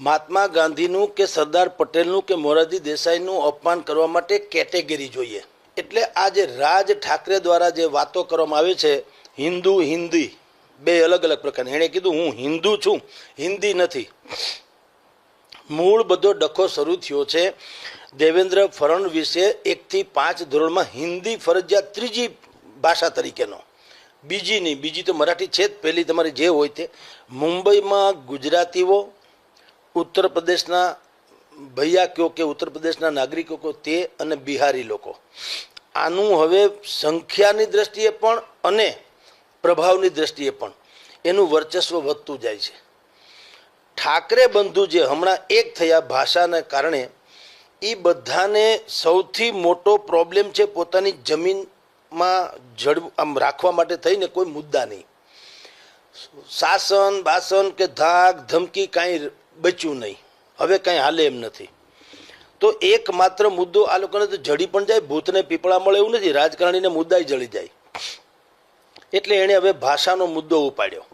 મહાત્મા ગાંધીનું કે સરદાર પટેલનું કે મોરારજી દેસાઈનું અપમાન કરવા માટે કેટેગરી જોઈએ. એટલે આ જે રાજ ઠાકરે દ્વારા જે વાતો કરવામાં આવે છે, હિન્દુ, હિન્દી, બે અલગ અલગ પ્રકારની. એણે કીધું, હું હિન્દુ છું, હિન્દી નથી. મૂળ બધો ડખો શરૂ થયો છે દેવેન્દ્ર ફડણવીસે એકથી પાંચ ધોરણમાં હિન્દી ફરજિયાત ત્રીજી ભાષા તરીકેનો. બીજી નહીં બીજી તો મરાઠી છે જ, પહેલી તમારી જે હોય તે. મુંબઈમાં ગુજરાતીઓ ઉત્તર પ્રદેશના ભૈયા કયો કે ઉત્તર પ્રદેશના નાગરિકો કયો તે અને બિહારી લોકો. આનું હવે સંખ્યાની દ્રષ્ટિએ પણ અને પ્રભાવની દ્રષ્ટિએ પણ એનું વર્ચસ્વ વધતું જાય છે. ઠાકરે બંધુ જે હમણાં એક થયા ભાષાને કારણે એ બધાને સૌથી મોટો પ્રોબ્લેમ છે પોતાની જમીનમાં જડ આમ રાખવા માટે થઈને કોઈ મુદ્દા નહીં. શાસન, બાસન કે ધાક, ધમકી કાંઈ બચ્યું નહીં. હવે કાંઈ હાલે એમ નથી. તો એકમાત્ર મુદ્દો આ લોકોને તો જડી પણ જાય, ભૂતને પીપળા મળે એવું નથી. રાજકારણીને મુદ્દાય જડી જાય. એટલે એણે હવે ભાષાનો મુદ્દો ઉપાડ્યો.